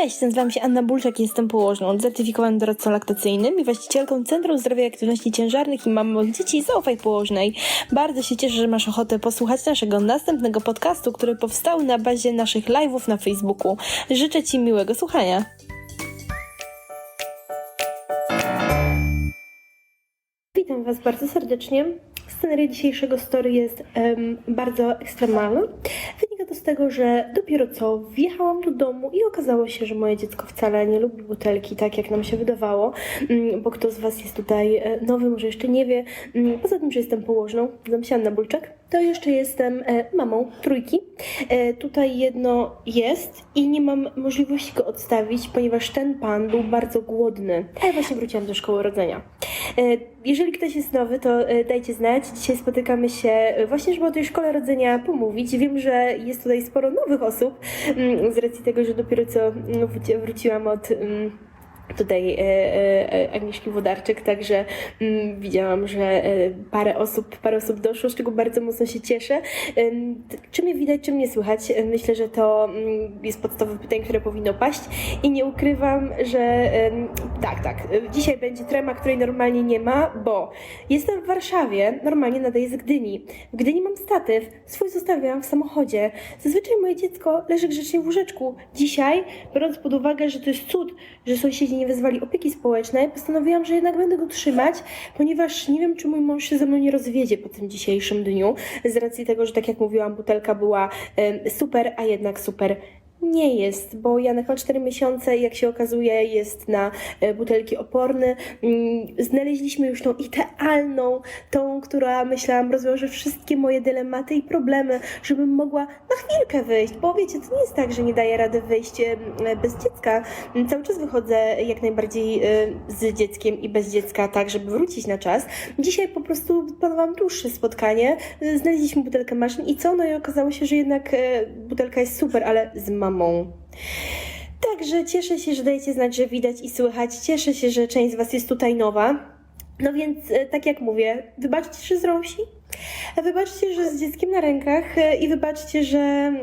Cześć, nazywam się Anna Bulczak i jestem położną, certyfikowanym doradcą laktacyjnym i właścicielką Centrum Zdrowia i Aktywności Ciężarnych i mamą dzieci Zaufaj Położnej. Bardzo się cieszę, że masz ochotę posłuchać naszego następnego podcastu, który powstał na bazie naszych live'ów na Facebooku. Życzę Ci miłego słuchania. Witam Was bardzo serdecznie. Scenaria dzisiejszego story jest em, bardzo ekstremalna. Wynika to z tego, że dopiero co wjechałam do domu i okazało się, że moje dziecko wcale nie lubi butelki, tak jak nam się wydawało, mm, bo kto z Was jest tutaj e, nowy, może jeszcze nie wie. Mm, Poza tym, że jestem położną, nazywam się Anna Bulczak, to jeszcze jestem e, mamą trójki. E, Tutaj jedno jest i nie mam możliwości go odstawić, ponieważ ten pan był bardzo głodny. A ja właśnie wróciłam do szkoły rodzenia. E, Jeżeli ktoś jest nowy, to dajcie znać. Dzisiaj spotykamy się właśnie, żeby o tej szkole rodzenia pomówić. Wiem, że jest tutaj sporo nowych osób, mm, z racji tego, że dopiero co mm, wróci- wróciłam od. Tutaj e, e, e, Agnieszki Wodarczyk, także mm, widziałam, że parę osób, parę osób doszło, z czego bardzo mocno się cieszę. Czy mnie widać, czy mnie słychać? Myślę, że to mm, jest podstawowe pytanie, które powinno paść i nie ukrywam, że tak, tak, dzisiaj będzie trema, której normalnie nie ma, bo jestem w Warszawie, normalnie nadaję z Gdyni. W Gdyni mam statyw, swój zostawiałam w samochodzie. Zazwyczaj moje dziecko leży grzecznie w łóżeczku. Dzisiaj, biorąc pod uwagę, że to jest cud, że sąsiedzi nie wezwali opieki społecznej, postanowiłam, że jednak będę go trzymać, ponieważ nie wiem, czy mój mąż się ze mną nie rozwiedzie po tym dzisiejszym dniu, z racji tego, że tak jak mówiłam, butelka była super, a jednak super nie jest, bo Janek ma 4 miesiące jak się okazuje jest na e, butelki oporny. Mm, Znaleźliśmy już tą idealną, tą, która myślałam rozwiąże wszystkie moje dylematy i problemy, żebym mogła na chwilkę wyjść, bo wiecie, to nie jest tak, że nie daję rady wyjść e, bez dziecka. Mm, Cały czas wychodzę jak najbardziej e, z dzieckiem i bez dziecka, tak, żeby wrócić na czas. Dzisiaj po prostu planowałam dłuższe spotkanie, znaleźliśmy butelkę maszyn i co? No i okazało się, że jednak butelka jest super, ale z mamą. Także cieszę się, że dajecie znać, że widać i słychać. Cieszę się, że część z Was jest tutaj nowa. No więc, e, tak jak mówię, wybaczcie, że zrosi. Wybaczcie, że z dzieckiem na rękach e, i wybaczcie, że mm,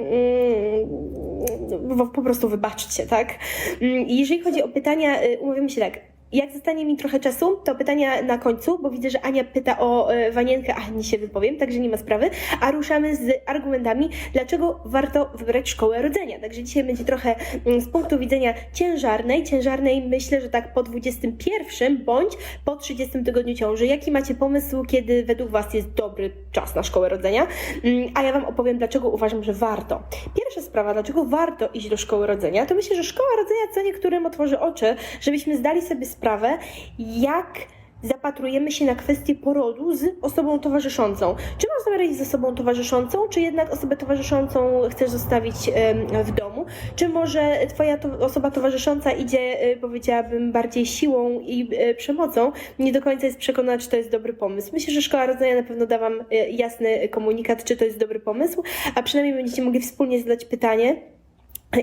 po- prostu wybaczcie, tak? Mm, Jeżeli chodzi o pytania, e, umówimy się tak. Jak zostanie mi trochę czasu, to pytania na końcu, bo widzę, że Ania pyta o e, wanienkę, a nie się wypowiem, także nie ma sprawy. A ruszamy z argumentami, dlaczego warto wybrać szkołę rodzenia. Także dzisiaj będzie trochę mm, z punktu widzenia ciężarnej. Ciężarnej myślę, że tak po 21 bądź po 30 tygodniu ciąży. Jaki macie pomysł, kiedy według Was jest dobry czas na szkołę rodzenia? Mm, A ja Wam opowiem, dlaczego uważam, że warto. Pierwsza sprawa, dlaczego warto iść do szkoły rodzenia, to myślę, że szkoła rodzenia co niektórym otworzy oczy, żebyśmy zdali sobie sprawę, jak zapatrujemy się na kwestię porodu z osobą towarzyszącą. Czy masz zamiar iść z osobą towarzyszącą, czy jednak osobę towarzyszącą chcesz zostawić w domu? Czy może twoja to, osoba towarzysząca idzie, e, powiedziałabym, bardziej siłą i e, przemocą? Nie do końca jest przekonana, czy to jest dobry pomysł. Myślę, że szkoła rodzenia na pewno da wam e, jasny komunikat, czy to jest dobry pomysł, a przynajmniej będziecie mogli wspólnie zadać pytanie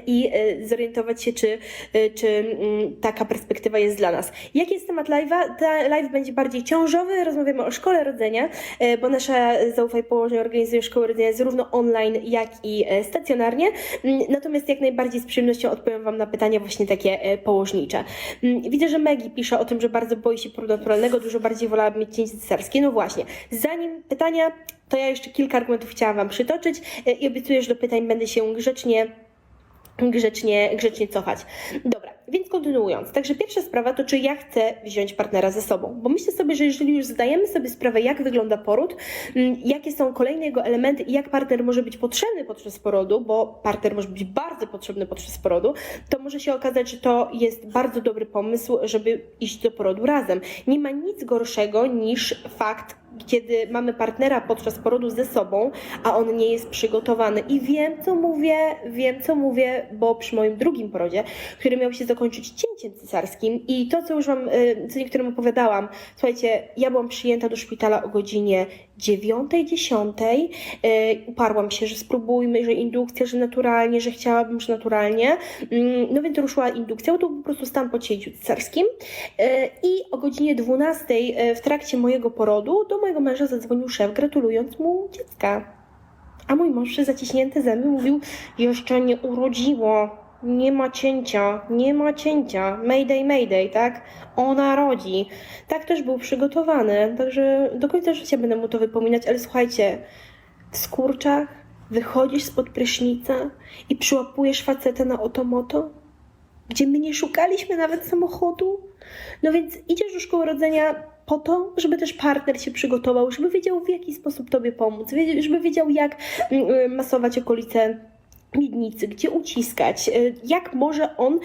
i e, zorientować się, czy, e, czy mm, taka perspektywa jest dla nas. Jaki jest temat live'a? Ten live będzie bardziej ciążowy, rozmawiamy o szkole rodzenia, e, bo nasza Zaufaj Położenie organizuje szkołę rodzenia zarówno online, jak i stacjonarnie, Mm, natomiast jak najbardziej z przyjemnością odpowiem Wam na pytania właśnie takie położnicze. Mm, Widzę, że Megi pisze o tym, że bardzo boi się porodu naturalnego, dużo bardziej wolałaby mieć cięcie cesarskie. No właśnie, zanim pytania, to ja jeszcze kilka argumentów chciałam Wam przytoczyć i obiecuję, że do pytań będę się grzecznie grzecznie, grzecznie cofać. Dobra, więc kontynuując. Także pierwsza sprawa to, czy ja chcę wziąć partnera ze sobą. Bo myślę sobie, że jeżeli już zdajemy sobie sprawę, jak wygląda poród, mm, jakie są kolejne jego elementy i jak partner może być potrzebny podczas porodu, bo partner może być bardzo potrzebny podczas porodu, to może się okazać, że to jest bardzo dobry pomysł, żeby iść do porodu razem. Nie ma nic gorszego niż fakt, kiedy mamy partnera podczas porodu ze sobą, a on nie jest przygotowany. I wiem, co mówię, wiem, co mówię, bo przy moim drugim porodzie, który miał się zakończyć cięciem cesarskim i to, co już Wam, y, co niektórym opowiadałam, słuchajcie, ja byłam przyjęta do szpitala o godzinie 9-10, y, uparłam się, że spróbujmy, że indukcja, że naturalnie, że chciałabym, że naturalnie. Mm, No więc ruszyła indukcja, to był po prostu stan po cięciu cesarskim y, i o godzinie 12 y, w trakcie mojego porodu do mojego męża zadzwonił szef, gratulując mu dziecka. A mój mąż zaciśnięty zęby mówił, jeszcze nie urodziło. Nie ma cięcia, nie ma cięcia, mayday, mayday, tak? Ona rodzi. Tak też był przygotowany, także do końca życia będę mu to wypominać, ale słuchajcie, w skurczach wychodzisz spod prysznica i przyłapujesz faceta na otomoto, gdzie my nie szukaliśmy nawet samochodu. No więc idziesz do szkoły rodzenia po to, żeby też partner się przygotował, żeby wiedział w jaki sposób tobie pomóc, żeby wiedział jak mm, y, masować okolice miednicy, gdzie uciskać, y, jak może on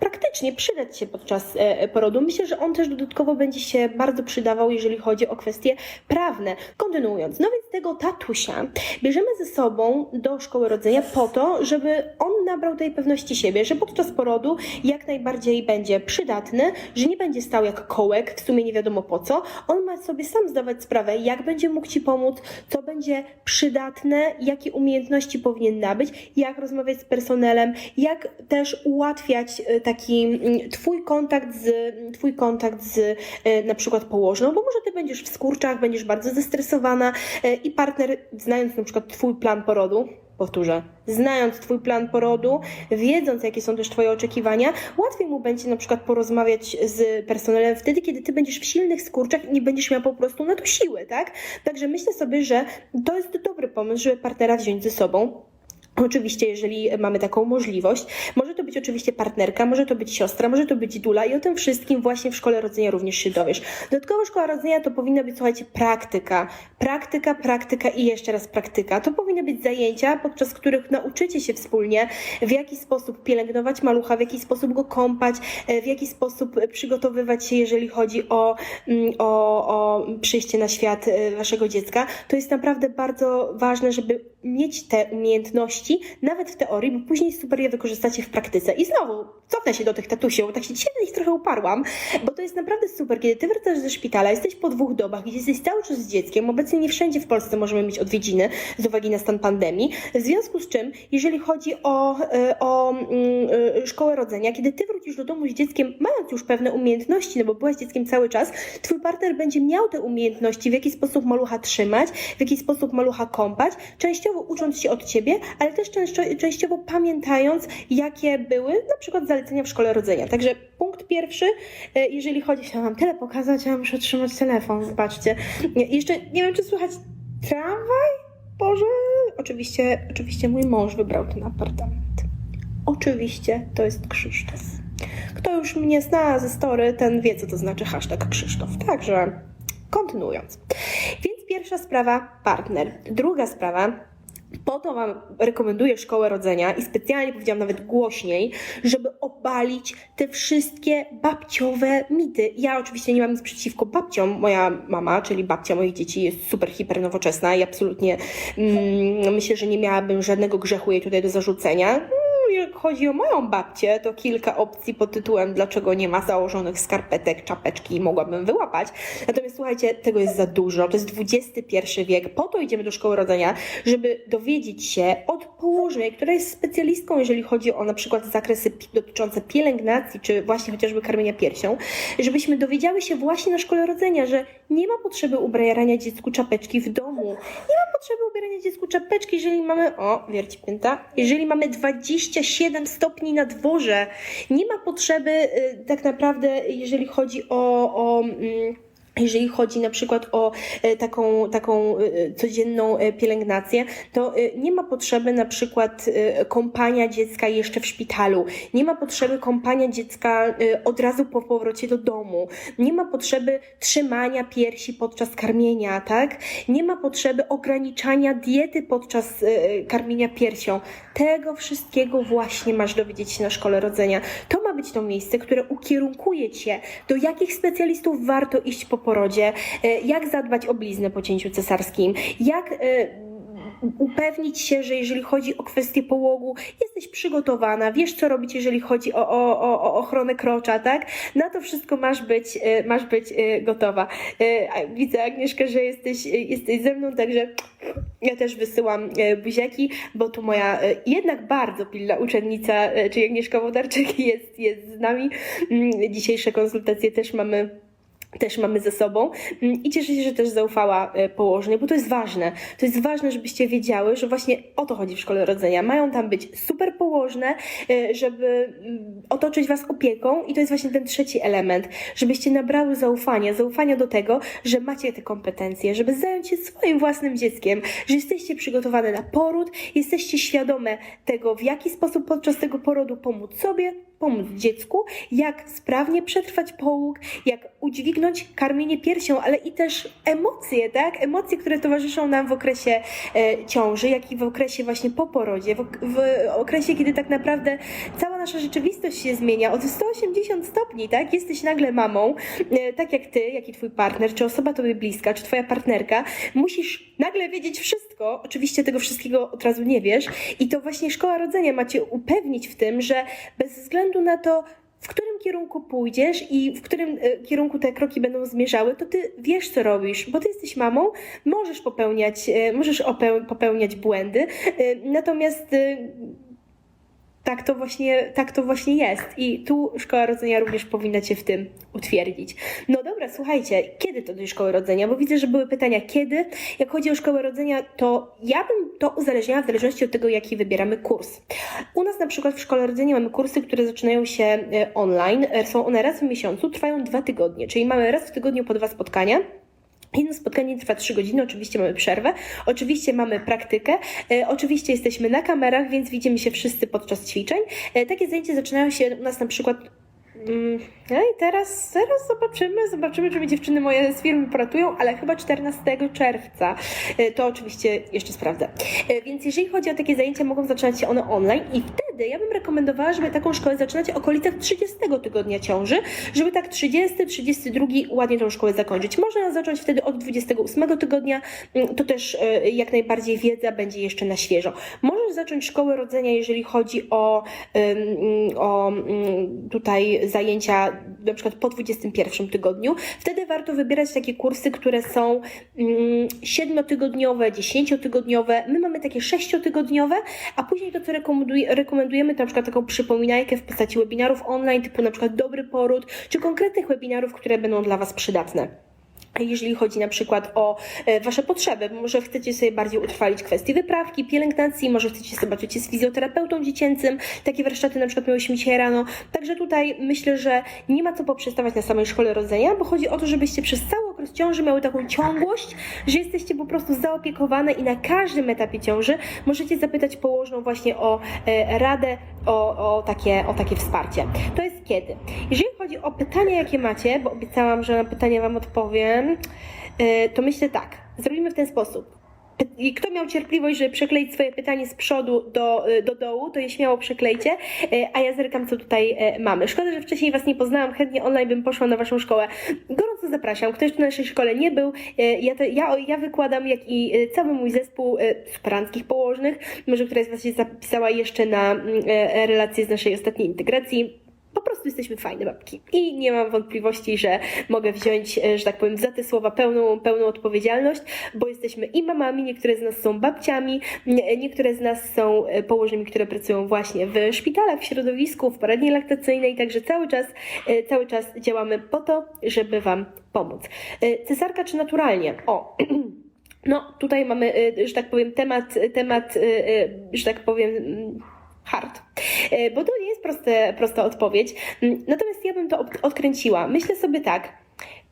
praktycznie przydać się podczas e, porodu. Myślę, że on też dodatkowo będzie się bardzo przydawał, jeżeli chodzi o kwestie prawne. Kontynuując, no więc tego tatusia bierzemy ze sobą do szkoły rodzenia po to, żeby on nabrał tej pewności siebie, że podczas porodu jak najbardziej będzie przydatny, że nie będzie stał jak kołek, w sumie nie wiadomo po co. On ma sobie sam zdawać sprawę, jak będzie mógł Ci pomóc, co będzie przydatne, jakie umiejętności powinien nabyć, jak rozmawiać z personelem, jak też ułatwiać e, taki mm, Twój kontakt z, twój kontakt z e, na przykład położną, bo może Ty będziesz w skurczach, będziesz bardzo zestresowana e, i partner, znając na przykład Twój plan porodu, powtórzę, znając Twój plan porodu, wiedząc jakie są też Twoje oczekiwania, łatwiej mu będzie na przykład porozmawiać z personelem wtedy, kiedy Ty będziesz w silnych skurczach i nie będziesz miał po prostu na to siły, tak? Także myślę sobie, że to jest dobry pomysł, żeby partnera wziąć ze sobą. Oczywiście, jeżeli mamy taką możliwość, może to być oczywiście partnerka, może to być siostra, może to być dula i o tym wszystkim właśnie w szkole rodzenia również się dowiesz. Dodatkowo szkoła rodzenia to powinna być, słuchajcie, praktyka. Praktyka, praktyka i jeszcze raz praktyka. To powinny być zajęcia, podczas których nauczycie się wspólnie, w jaki sposób pielęgnować malucha, w jaki sposób go kąpać, e, w jaki sposób przygotowywać się, jeżeli chodzi o, mm, o, o przyjście na świat e, waszego dziecka. To jest naprawdę bardzo ważne, żeby mieć te umiejętności, nawet w teorii, bo później super je wykorzystacie w praktyce. I znowu, cofnę się do tych tatusiów, tak się dzisiaj na nich trochę uparłam, bo to jest naprawdę super, kiedy ty wracasz ze szpitala, jesteś po dwóch dobach, gdzie jesteś cały czas z dzieckiem, obecnie nie wszędzie w Polsce możemy mieć odwiedziny z uwagi na stan pandemii, w związku z czym, jeżeli chodzi o, e, o mm, e, szkołę rodzenia, kiedy ty wrócisz do domu z dzieckiem, mając już pewne umiejętności, no bo byłaś dzieckiem cały czas, twój partner będzie miał te umiejętności, w jaki sposób malucha trzymać, w jaki sposób malucha kąpać, częściowo ucząc się od ciebie, ale też częściowo pamiętając, jakie były na przykład zalecenia w szkole rodzenia. Także punkt pierwszy, e, jeżeli chodzi, chciałam wam tyle pokazać, ja muszę trzymać telefon, zobaczcie. Nie, Jeszcze nie wiem, czy słychać tramwaj? Boże, oczywiście, oczywiście mój mąż wybrał ten apartament. Oczywiście to jest Krzysztof. Kto już mnie zna ze story, ten wie, co to znaczy hashtag Krzysztof. Także kontynuując. Więc pierwsza sprawa, partner. Druga sprawa, po to Wam rekomenduję szkołę rodzenia i specjalnie powiedziałam nawet głośniej, żeby obalić te wszystkie babciowe mity. Ja oczywiście nie mam nic przeciwko babciom. Moja mama, czyli babcia moich dzieci jest super hiper nowoczesna i absolutnie mm, myślę, że nie miałabym żadnego grzechu jej tutaj do zarzucenia. Jak chodzi o moją babcię, to kilka opcji pod tytułem dlaczego nie ma założonych skarpetek, czapeczki mogłabym wyłapać. Natomiast słuchajcie, tego jest za dużo. To jest XXI wiek. Po to idziemy do szkoły rodzenia, żeby dowiedzieć się od położnej, która jest specjalistką, jeżeli chodzi o na przykład zakresy dotyczące pielęgnacji, czy właśnie chociażby karmienia piersią, żebyśmy dowiedziały się właśnie na szkole rodzenia, że nie ma potrzeby ubierania dziecku czapeczki w domu. Nie ma potrzeby ubierania dziecku czapeczki, jeżeli mamy, o, wierci pięta, jeżeli mamy 27 stopni na dworze. Nie ma potrzeby y, tak naprawdę, jeżeli chodzi o, o mm, jeżeli chodzi na przykład o e, taką, taką e, codzienną e, pielęgnację, to nie ma potrzeby na przykład kąpania dziecka jeszcze w szpitalu, nie ma potrzeby kąpania dziecka od razu po powrocie do domu, nie ma potrzeby trzymania piersi podczas karmienia, tak? Nie ma potrzeby ograniczania diety podczas karmienia piersią. Tego wszystkiego właśnie masz dowiedzieć się na szkole rodzenia. To ma być to miejsce, które ukierunkuje cię, do jakich specjalistów warto iść po porodzie, e, jak zadbać o bliznę po cięciu cesarskim, jak e, upewnić się, że jeżeli chodzi o kwestię połogu, jesteś przygotowana, wiesz co robić, jeżeli chodzi o, o, o, o ochronę krocza, tak? Na to wszystko masz być, e, masz być gotowa. Widzę, Agnieszka, że jesteś, jesteś ze mną, także ja też wysyłam buziaki, bo tu moja jednak bardzo pilna uczennica, czyli Agnieszka Wodarczyk jest, jest z nami. Mm, Dzisiejsze konsultacje też mamy też mamy ze sobą Mm, i cieszę się, że też zaufała e, położnej, bo to jest ważne. To jest ważne, żebyście wiedziały, że właśnie o to chodzi w szkole rodzenia. Mają tam być super położne, e, żeby mm, otoczyć was opieką i to jest właśnie ten trzeci element, żebyście nabrały zaufania, zaufania do tego, że macie te kompetencje, żeby zająć się swoim własnym dzieckiem, że jesteście przygotowane na poród, jesteście świadome tego, w jaki sposób podczas tego porodu pomóc sobie, pomóc dziecku, jak sprawnie przetrwać połóg, jak udźwignąć karmienie piersią, ale i też emocje, tak? Emocje, które towarzyszą nam w okresie e, ciąży, jak i w okresie właśnie po porodzie, w, w okresie, kiedy tak naprawdę cała nasza rzeczywistość się zmienia od 180 stopni, tak? Jesteś nagle mamą, e, tak jak ty, jak i twój partner, czy osoba tobie bliska, czy twoja partnerka, musisz nagle wiedzieć wszystko, oczywiście tego wszystkiego od razu nie wiesz i to właśnie szkoła rodzenia ma cię upewnić w tym, że bez względu na to, w którym kierunku pójdziesz i w którym e, kierunku te kroki będą zmierzały, to ty wiesz, co robisz, bo ty jesteś mamą, możesz popełniać, e, możesz opeł- popełniać błędy, e, natomiast tak to, właśnie, tak to właśnie jest. I tu szkoła rodzenia również powinna Cię w tym utwierdzić. No dobra, słuchajcie, kiedy to do szkoły rodzenia? Bo widzę, że były pytania kiedy. Jak chodzi o szkołę rodzenia, to ja bym to uzależniała w zależności od tego, jaki wybieramy kurs. U nas na przykład w szkole rodzenia mamy kursy, które zaczynają się e, online. E, Są one raz w miesiącu, trwają dwa tygodnie, czyli mamy raz w tygodniu po dwa spotkania. Jedno spotkanie trwa 3 godziny, oczywiście mamy przerwę, oczywiście mamy praktykę, e, oczywiście jesteśmy na kamerach, więc widzimy się wszyscy podczas ćwiczeń. E, takie zajęcia zaczynają się u nas na przykład. Mm, no i teraz, teraz zobaczymy, zobaczymy, czy mi dziewczyny moje z firmy poratują, ale chyba 14 czerwca. E, to oczywiście jeszcze sprawdzę. E, więc jeżeli chodzi o takie zajęcia, mogą zaczynać się one online i wtedy ja bym rekomendowała, żeby taką szkołę zaczynać w okolicach 30 tygodnia ciąży, żeby tak 30, 32 ładnie tą szkołę zakończyć. Można zacząć wtedy od 28 tygodnia, mm, to też e, jak najbardziej wiedza będzie jeszcze na świeżo. Możesz zacząć szkołę rodzenia, jeżeli chodzi o, o ym, tutaj zajęcia na przykład po 21 tygodniu. Wtedy warto wybierać takie kursy, które są ym, 7-tygodniowe, 10-tygodniowe. My mamy takie 6-tygodniowe, a później to, co rekomenduj, rekomendujemy, to na przykład taką przypominajkę w postaci webinarów online, typu na przykład dobry poród, czy konkretnych webinarów, które będą dla Was przydatne jeżeli chodzi na przykład o e, Wasze potrzeby. Może chcecie sobie bardziej utrwalić kwestie wyprawki, pielęgnacji, może chcecie zobaczyć się z fizjoterapeutą dziecięcym. Takie warsztaty na przykład miałyśmy dzisiaj rano. Także tutaj myślę, że nie ma co poprzestawać na samej szkole rodzenia, bo chodzi o to, żebyście przez cały okres ciąży miały taką ciągłość, że jesteście po prostu zaopiekowane i na każdym etapie ciąży możecie zapytać położną właśnie o e, radę, o, o, takie, o takie wsparcie. To jest kiedy? Jeżeli chodzi o pytania, jakie macie, bo obiecałam, że na pytania Wam odpowiem, e, to myślę tak, zrobimy w ten sposób. I kto miał cierpliwość, żeby przekleić swoje pytanie z przodu do, e, do dołu, to je śmiało przeklejcie, e, a ja zerkam, co tutaj e, mamy. Szkoda, że wcześniej Was nie poznałam, chętnie online bym poszła na Waszą szkołę. Gorąco zapraszam, ktoś tu na naszej szkole nie był, ja, to, ja, ja wykładam, jak i cały mój zespół superanckich położnych, może któraś z Was się zapisała jeszcze na mm, e, relację z naszej ostatniej integracji. Po prostu jesteśmy fajne babki. I nie mam wątpliwości, że mogę wziąć, e, że tak powiem, za te słowa pełną, pełną odpowiedzialność, bo jesteśmy i mamami, niektóre z nas są babciami, nie- niektóre z nas są e, położnymi, które pracują właśnie w szpitalach, w środowisku, w poradni laktacyjnej, także cały czas, e, cały czas działamy po to, żeby Wam pomóc. Cesarka czy naturalnie? O! No, tutaj mamy, że tak powiem, temat, temat, że tak powiem, hard. E, Bo to nie jest proste, prosta odpowiedź. Mm, Natomiast ja bym to od- odkręciła. Myślę sobie tak.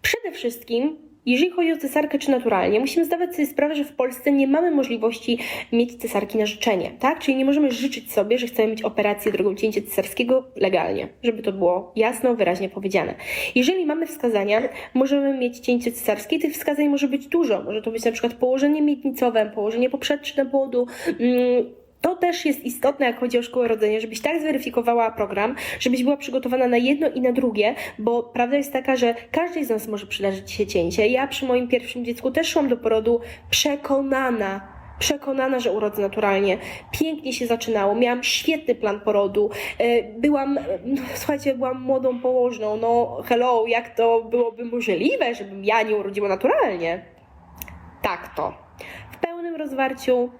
Przede wszystkim, jeżeli chodzi o cesarkę czy naturalnie, musimy zdawać sobie sprawę, że w Polsce nie mamy możliwości mieć cesarki na życzenie, tak? Czyli nie możemy życzyć sobie, że chcemy mieć operację drogą cięcia cesarskiego legalnie, żeby to było jasno, wyraźnie powiedziane. Jeżeli mamy wskazania, możemy mieć cięcie cesarskie, tych wskazań może być dużo. Może to być na przykład położenie miednicowe, położenie poprzeczne płodu, mm, to też jest istotne, jak chodzi o szkołę rodzenia, żebyś tak zweryfikowała program, żebyś była przygotowana na jedno i na drugie, bo prawda jest taka, że każdej z nas może przydarzyć się cięcie. Ja przy moim pierwszym dziecku też szłam do porodu przekonana, przekonana, że urodzę naturalnie. Pięknie się zaczynało, miałam świetny plan porodu. E, Byłam, no, słuchajcie, byłam młodą położną. No, hello, jak to byłoby możliwe, żebym ja nie urodziła naturalnie? Tak to. W pełnym rozwarciu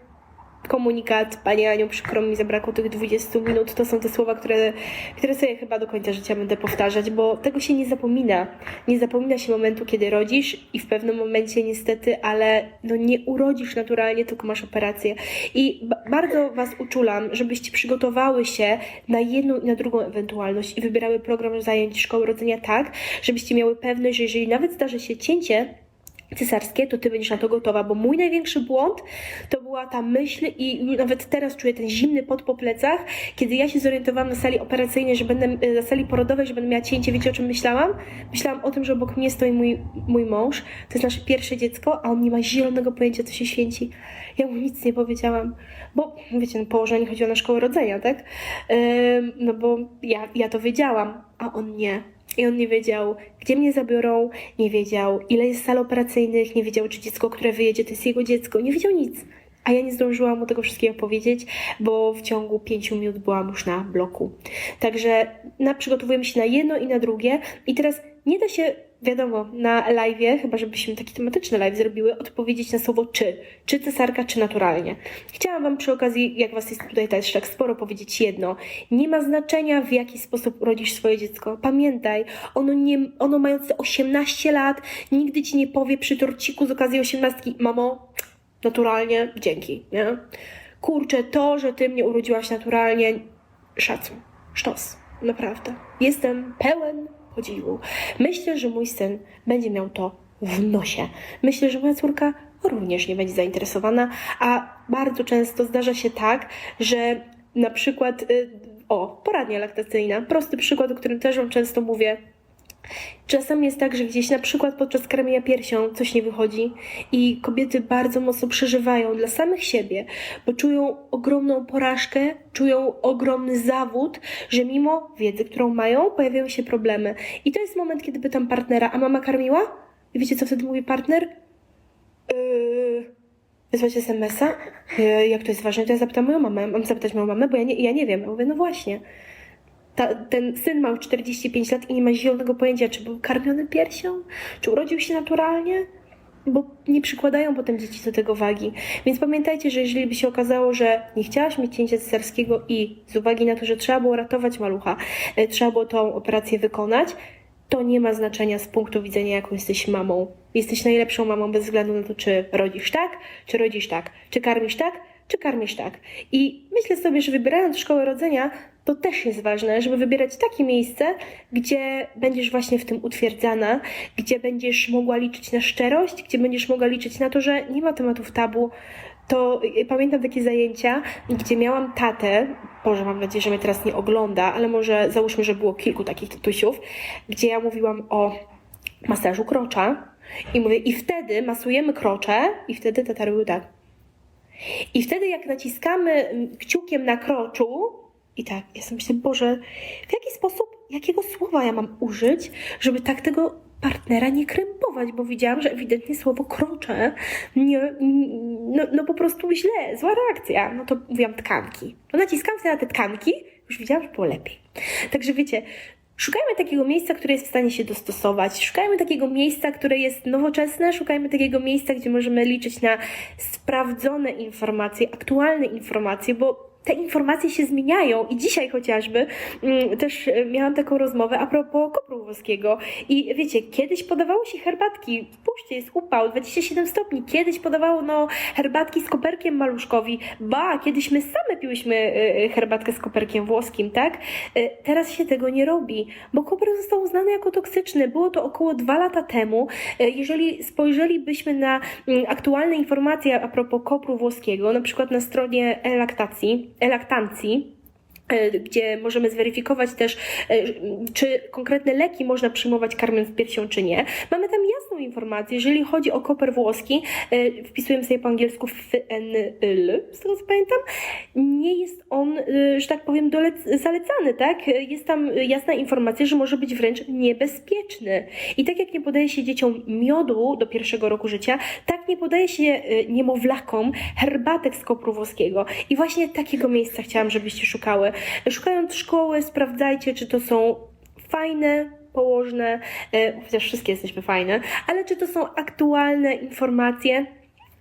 komunikat, Pani Aniu, przykro mi, zabrakło tych 20 minut. To są te słowa, które, które sobie chyba do końca życia będę powtarzać, bo tego się nie zapomina. Nie zapomina się momentu, kiedy rodzisz i w pewnym momencie niestety, ale no nie urodzisz naturalnie, tylko masz operację. I ba- bardzo Was uczulam, żebyście przygotowały się na jedną i na drugą ewentualność i wybierały program zajęć szkoły rodzenia tak, żebyście miały pewność, że jeżeli nawet zdarzy się cięcie, cesarskie, to ty będziesz na to gotowa, bo mój największy błąd to była ta myśl i nawet teraz czuję ten zimny pot po plecach, kiedy ja się zorientowałam na sali operacyjnej, że będę, e, na sali porodowej, że będę miała cięcie, wiecie o czym myślałam? Myślałam o tym, że obok mnie stoi mój, mój mąż, to jest nasze pierwsze dziecko, a on nie ma zielonego pojęcia, co się święci. Ja mu nic nie powiedziałam, bo wiecie, no, położenie chodziło na szkołę rodzenia, tak? Ym, no bo ja, ja to wiedziałam, a on nie. I on nie wiedział, gdzie mnie zabiorą, nie wiedział, ile jest sal operacyjnych, nie wiedział, czy dziecko, które wyjedzie, to jest jego dziecko, nie wiedział nic. A ja nie zdążyłam mu tego wszystkiego powiedzieć, bo w ciągu pięciu minut byłam już na bloku. Także na, przygotowujemy się na jedno i na drugie. I teraz nie da się, wiadomo, na live, chyba żebyśmy taki tematyczny live zrobiły, odpowiedzieć na słowo czy. Czy cesarka, czy naturalnie. Chciałam Wam przy okazji, jak Was jest tutaj też tak sporo, powiedzieć jedno. Nie ma znaczenia, w jaki sposób urodzisz swoje dziecko. Pamiętaj, ono, nie, ono mające 18 lat nigdy Ci nie powie przy torciku z okazji 18, mamo, naturalnie, dzięki, nie? Kurczę, to, że Ty mnie urodziłaś naturalnie, szacun, sztos, naprawdę. Jestem pełen podziwu. Myślę, że mój syn będzie miał to w nosie. Myślę, że moja córka również nie będzie zainteresowana, a bardzo często zdarza się tak, że na przykład, y, o, poradnia laktacyjna, prosty przykład, o którym też Wam często mówię, Czasem jest tak, że gdzieś na przykład podczas karmienia piersią coś nie wychodzi i kobiety bardzo mocno przeżywają dla samych siebie, bo czują ogromną porażkę, czują ogromny zawód, że mimo wiedzy, którą mają, pojawiają się problemy. I to jest moment, kiedy pytam partnera, a mama karmiła? I wiecie, co wtedy mówi partner? Yy, wysłać SMS-a? Yy, jak to jest ważne, to ja zapytam moją mamę. Mam zapytać moją mamę, bo ja nie, ja nie wiem. Ja mówię, no właśnie. Ta, ten syn ma już 45 lat i nie ma zielonego pojęcia, czy był karmiony piersią, czy urodził się naturalnie, bo nie przykładają potem dzieci do tego wagi. Więc pamiętajcie, że jeżeli by się okazało, że nie chciałaś mieć cięcia cesarskiego i z uwagi na to, że trzeba było ratować malucha, e, trzeba było tą operację wykonać, to nie ma znaczenia z punktu widzenia, jaką jesteś mamą. Jesteś najlepszą mamą bez względu na to, czy rodzisz tak, czy rodzisz tak, czy karmisz tak, czy karmisz tak. I myślę sobie, że wybierając szkołę rodzenia, to też jest ważne, żeby wybierać takie miejsce, gdzie będziesz właśnie w tym utwierdzana, gdzie będziesz mogła liczyć na szczerość, gdzie będziesz mogła liczyć na to, że nie ma tematów tabu. To y, pamiętam takie zajęcia, gdzie miałam tatę, Boże, mam nadzieję, że mnie teraz nie ogląda, ale może załóżmy, że było kilku takich tatusiów, gdzie ja mówiłam o masażu krocza i mówię, i wtedy masujemy krocze i wtedy tata robił tak. I wtedy jak naciskamy kciukiem na kroczu, i tak, ja sobie myślę, Boże, w jaki sposób, jakiego słowa ja mam użyć, żeby tak tego partnera nie krępować, bo widziałam, że ewidentnie słowo krocze, nie, no, no po prostu źle, zła reakcja. No to mówiłam tkanki. No naciskam sobie na te tkanki, już widziałam, że było lepiej. Także wiecie, Szukajmy takiego miejsca, które jest w stanie się dostosować. Szukajmy takiego miejsca, które jest nowoczesne. Szukajmy takiego miejsca, gdzie możemy liczyć na sprawdzone informacje, aktualne informacje, bo te informacje się zmieniają. I dzisiaj chociażby mm, też e, miałam taką rozmowę a propos kopru włoskiego. I wiecie, kiedyś podawało się herbatki, w puszcie jest upał, 27 stopni, kiedyś podawało no herbatki z koperkiem maluszkowi, ba, kiedyś my same piłyśmy e, herbatkę z koperkiem włoskim, tak? E, Teraz się tego nie robi, bo koper został uznany jako toksyczny, było to około dwa lata temu, E, jeżeli spojrzelibyśmy na mm, aktualne informacje a propos kopru włoskiego, na przykład na stronie e-laktacji, e-laktancji, e, gdzie możemy zweryfikować też, e, czy konkretne leki można przyjmować karmiąc piersią, czy nie. Mamy tam jasną informację, jeżeli chodzi o koper włoski, e, wpisujemy sobie po angielsku FNL, z tego co pamiętam, nie jest on, e, że tak powiem, zalecany, tak? Jest tam jasna informacja, że może być wręcz niebezpieczny. I tak jak nie podaje się dzieciom miodu do pierwszego roku życia, tak nie podaje się e, niemowlakom herbatek z kopru włoskiego. I właśnie takiego miejsca chciałam, żebyście szukały. Szukając szkoły, sprawdzajcie, czy to są fajne, położne, e, chociaż wszystkie jesteśmy fajne, ale czy to są aktualne informacje,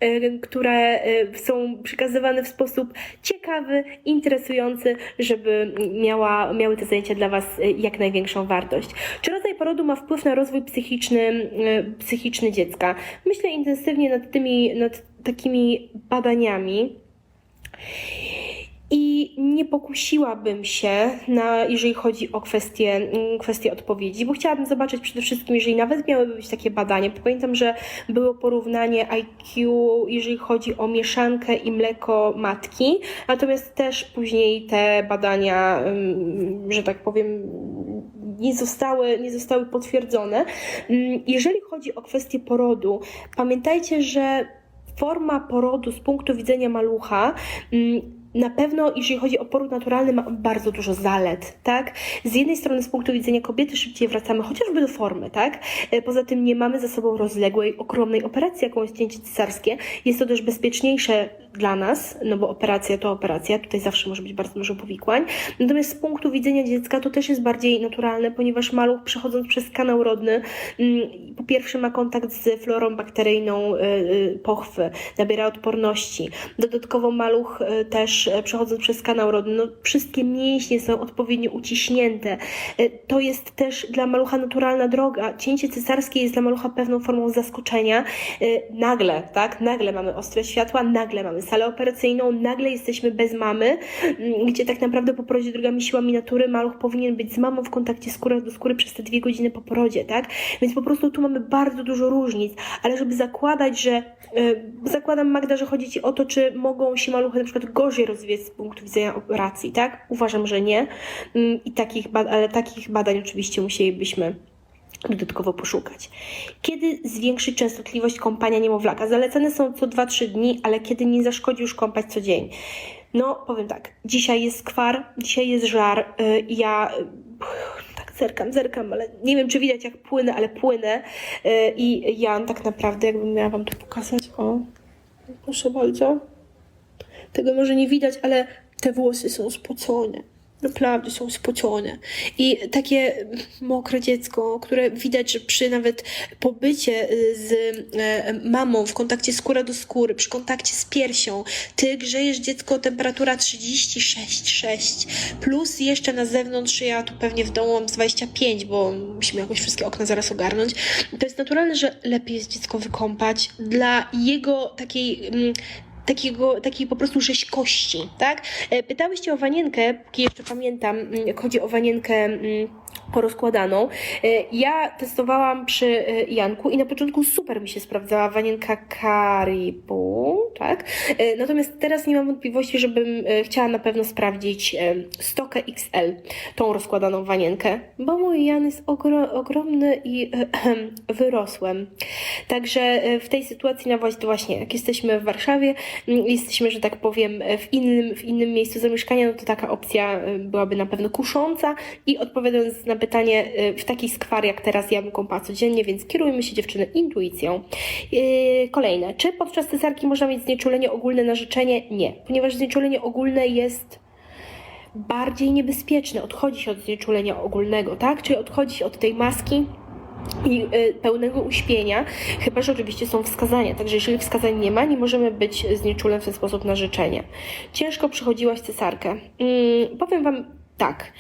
y, które y, są przekazywane w sposób ciekawy, interesujący, żeby miała, miały te zajęcia dla Was jak największą wartość. Czy rodzaj porodu ma wpływ na rozwój psychiczny, psychiczny dziecka? Myślę intensywnie nad tymi, nad takimi badaniami. I nie pokusiłabym się, na, jeżeli chodzi o kwestię, mm, kwestię odpowiedzi, bo chciałabym zobaczyć przede wszystkim, jeżeli nawet miałyby być takie badania. bo Pamiętam, że było porównanie IQ, jeżeli chodzi o mieszankę i mleko matki, natomiast też później te badania, ym, że tak powiem, nie zostały, nie zostały potwierdzone. Ym, Jeżeli chodzi o kwestię porodu, pamiętajcie, że forma porodu z punktu widzenia malucha na pewno, jeżeli chodzi o poród naturalny, ma bardzo dużo zalet, tak? Z jednej strony, z punktu widzenia kobiety, szybciej wracamy chociażby do formy, tak? E, Poza tym nie mamy za sobą rozległej, ogromnej operacji, jaką jest cięcie cesarskie. Jest to też bezpieczniejsze dla nas, no bo operacja to operacja, tutaj zawsze może być bardzo dużo powikłań. Natomiast z punktu widzenia dziecka to też jest bardziej naturalne, ponieważ maluch przechodząc przez kanał rodny, mm, po pierwsze ma kontakt z florą bakteryjną y, y, pochwy, nabiera odporności. Dodatkowo maluch y, też przechodząc przez kanał rodny, no wszystkie mięśnie są odpowiednio uciśnięte. To jest też dla malucha naturalna droga. Cięcie cesarskie jest dla malucha pewną formą zaskoczenia. Nagle, tak, nagle mamy ostre światła, nagle mamy salę operacyjną, nagle jesteśmy bez mamy, mm, gdzie tak naprawdę po porodzie drogami siłami natury maluch powinien być z mamą w kontakcie skóra do skóry przez te dwie godziny po porodzie, tak? Więc po prostu tu mamy bardzo dużo różnic, ale żeby zakładać, że y, zakładam Magda, że chodzi Ci o to, czy mogą się maluchy na przykład gorzej rozwijać z punktu widzenia operacji, tak? Uważam, że nie. Mm, I takich, ale takich badań oczywiście musielibyśmy dodatkowo poszukać. Kiedy zwiększyć częstotliwość kąpania niemowlaka? Zalecane są co 2-3 dni, ale kiedy nie zaszkodzi już kąpać co dzień? No, powiem tak, dzisiaj jest kwar, dzisiaj jest żar. y, Ja y, tak zerkam, zerkam, ale nie wiem, czy widać jak płynę, ale płynę. Y, I Jan tak naprawdę, jakbym miała Wam to pokazać, o, proszę bardzo. Tego może nie widać, ale te włosy są spocone. Naprawdę są spocone. I takie mokre dziecko, które widać, że przy nawet pobycie y, z e, mamą w kontakcie skóra do skóry, przy kontakcie z piersią, ty grzejesz dziecko temperatura 36,6 plus jeszcze na zewnątrz, ja tu pewnie w domu mam z 25, bo musimy jakoś wszystkie okna zaraz ogarnąć. To jest naturalne, że lepiej jest dziecko wykąpać dla jego takiej mm, takiego, takiej po prostu rzeźkości, tak? E, Pytałyście o wanienkę, jeszcze pamiętam, mm, jak chodzi o wanienkę mm, porozkładaną. E, Ja testowałam przy e, Janku i na początku super mi się sprawdzała wanienka Karibu, tak? E, Natomiast teraz nie mam wątpliwości, żebym chciała na pewno sprawdzić Stokę XL, tą rozkładaną wanienkę, bo mój Jan jest ogro, ogromny i wyrosłem. Także w tej sytuacji, na właśnie, jak jesteśmy w Warszawie, mm, jesteśmy, że tak powiem, w innym, w innym miejscu zamieszkania, no to taka opcja byłaby na pewno kusząca i odpowiadając na pytanie, e, w taki skwar jak teraz ja bym kąpała codziennie, więc kierujmy się dziewczyny intuicją. E, Kolejne. Czy podczas cesarki można mieć znieczulenie ogólne na życzenie? Nie, ponieważ znieczulenie ogólne jest bardziej niebezpieczne. Odchodzi się od znieczulenia ogólnego, tak? Czyli odchodzi się od tej maski i y, pełnego uśpienia, chyba że oczywiście są wskazania. Także jeżeli wskazań nie ma, nie możemy być znieczulem w ten sposób na życzenie. Ciężko przechodziłaś cesarkę. Mm, powiem Wam tak,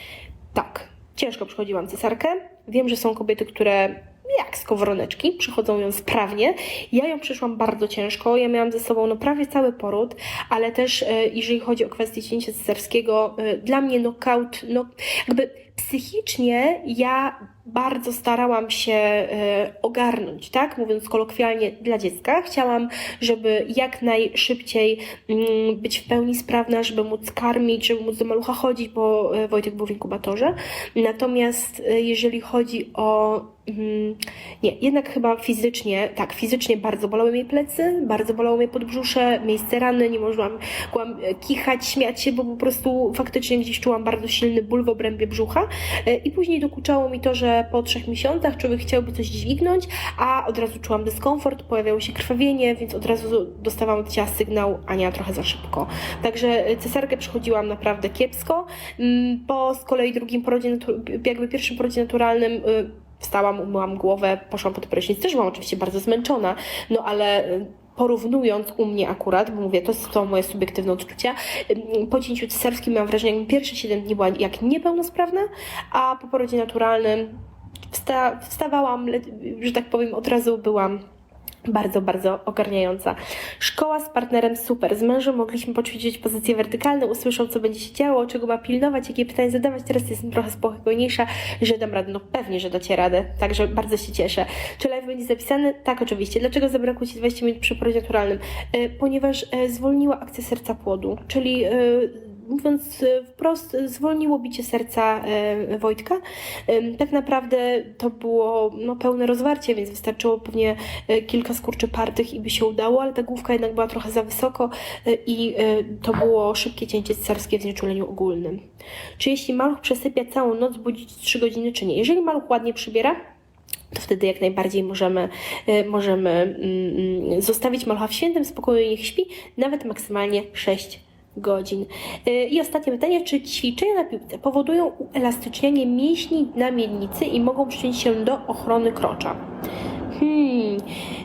tak, ciężko przechodziłam cesarkę. Wiem, że są kobiety, które jak skowroneczki, przychodzą ją sprawnie. Ja ją przeszłam bardzo ciężko, ja miałam ze sobą no, prawie cały poród, ale też e, jeżeli chodzi o kwestię cięcia cesarskiego, e, dla mnie knockout, no jakby psychicznie ja bardzo starałam się e, ogarnąć, tak? Mówiąc kolokwialnie dla dziecka. Chciałam, żeby jak najszybciej mm, być w pełni sprawna, żeby móc karmić, żeby móc do malucha chodzić, bo e, Wojtek był w inkubatorze. Natomiast e, jeżeli chodzi o mm, nie, jednak chyba fizycznie, tak, fizycznie bardzo bolały mnie plecy, bardzo bolało mnie podbrzusze, miejsce rany, nie mogłam, e, kichać, śmiać się, bo po prostu faktycznie gdzieś czułam bardzo silny ból w obrębie brzucha i później dokuczało mi to, że po trzech miesiącach człowiek chciałby coś dźwignąć, a od razu czułam dyskomfort, pojawiało się krwawienie, więc od razu dostawałam od ciała sygnał, Ania trochę za szybko. Także e, cesarkę przechodziłam naprawdę kiepsko. Mm, Po z kolei drugim porodzie, jakby pierwszym porodzie naturalnym y, wstałam, umyłam głowę, poszłam pod prysznic. Też byłam oczywiście bardzo zmęczona, no ale y, porównując u mnie akurat, bo mówię, to są moje subiektywne odczucia, po cięciu cesarskim miałam wrażenie, jakbym pierwsze 7 dni była jak niepełnosprawna, a po porodzie naturalnym wsta- wstawałam, że tak powiem, od razu byłam bardzo, bardzo ogarniająca. Szkoła z partnerem super. Z mężem mogliśmy poćwiczyć pozycje wertykalne, usłyszał, co będzie się działo, czego ma pilnować, jakie pytania zadawać. Teraz jestem trochę spokojniejsza, że dam radę. No pewnie, że dacie radę. Także bardzo się cieszę. Czy live będzie zapisany? Tak, oczywiście. Dlaczego zabrakło Ci 20 minut przy porodzie naturalnym? E, ponieważ e, zwolniła akcja serca płodu, czyli e, mówiąc e, wprost, zwolniło bicie serca e, Wojtka. Tak naprawdę to było no, pełne rozwarcie, więc wystarczyło pewnie e, kilka skurczy partych i by się udało, ale ta główka jednak była trochę za wysoko i to było szybkie cięcie cesarskie w znieczuleniu ogólnym. Czy jeśli maluch przesypia całą noc, budzić 3 godziny, czy nie? Jeżeli maluch ładnie przybiera, to wtedy jak najbardziej możemy, możemy mm, mm, zostawić malucha w świętym spokoju, niech śpi, nawet maksymalnie 6 godzin. E, I ostatnie pytanie, czy ćwiczenia na piłce powodują uelastycznianie mięśni na miednicy i mogą przyczynić się do ochrony krocza? Hmm,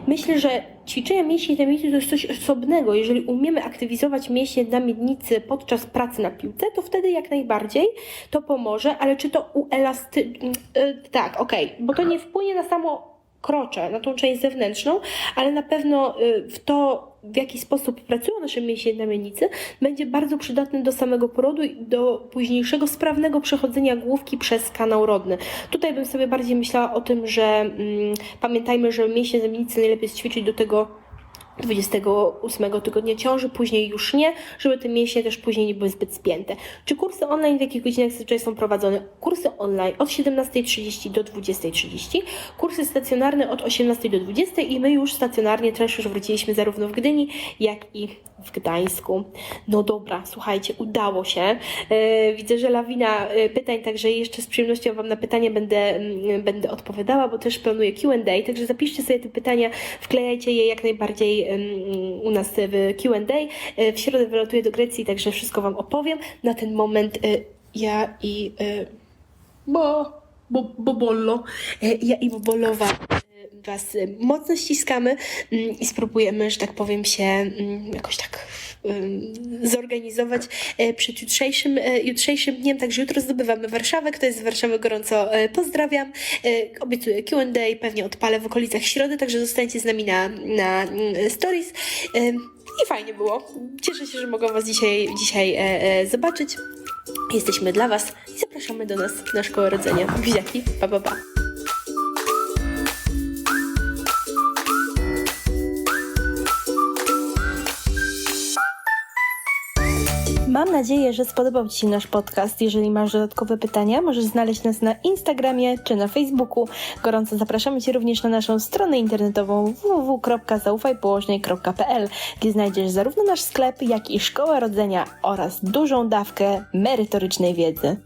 myślę, że ćwiczenia mięśni na miednicy to jest coś osobnego. Jeżeli umiemy aktywizować mięśnie na miednicy podczas pracy na piłce, to wtedy jak najbardziej to pomoże, ale czy to uelasty... Yy, tak, okej, bo to nie wpłynie na samo krocze, na tą część zewnętrzną, ale na pewno y, w to, w jaki sposób pracują nasze mięśnie na miednicy, będzie bardzo przydatny do samego porodu i do późniejszego sprawnego przechodzenia główki przez kanał rodny. Tutaj bym sobie bardziej myślała o tym, że mm, pamiętajmy, że mięśnie na miednicy najlepiej ćwiczyć do tego 28 tygodnia ciąży, później już nie, żeby te mięśnie też później nie były zbyt spięte. Czy kursy online w jakich godzinach zazwyczaj są prowadzone? Kursy online od 17.30 do 20.30, kursy stacjonarne od 18 do 20 i my już stacjonarnie też już wróciliśmy zarówno w Gdyni, jak i w Gdańsku. No dobra, słuchajcie, udało się. E, widzę, że lawina e, pytań, także jeszcze z przyjemnością Wam na pytania będę, mm, będę odpowiadała, bo też planuję Q&A, także zapiszcie sobie te pytania, wklejajcie je jak najbardziej u nas w Q&A. E, W środę wylatuję do Grecji, także wszystko Wam opowiem. Na ten moment e, ja i e, bo, bo, Bobollo, ja i Bobolowa Was mocno ściskamy mm, i spróbujemy, że tak powiem, się mm, jakoś tak ym, zorganizować e, przed jutrzejszym, e, jutrzejszym dniem. Także jutro zdobywamy Warszawę. Kto jest z Warszawy, gorąco e, pozdrawiam. Obiecuję Q&A, pewnie odpalę w okolicach środy, także zostańcie z nami na, na mm, stories. I fajnie było. Cieszę się, że mogę Was dzisiaj, dzisiaj zobaczyć. Jesteśmy dla Was i zapraszamy do nas na szkołę rodzenia. Buziaki, pa pa pa. Mam nadzieję, że spodobał Ci się nasz podcast. Jeżeli masz dodatkowe pytania, możesz znaleźć nas na Instagramie czy na Facebooku. Gorąco zapraszamy Cię również na naszą stronę internetową www.zaufajpołożnej.pl, gdzie znajdziesz zarówno nasz sklep, jak i szkołę rodzenia oraz dużą dawkę merytorycznej wiedzy.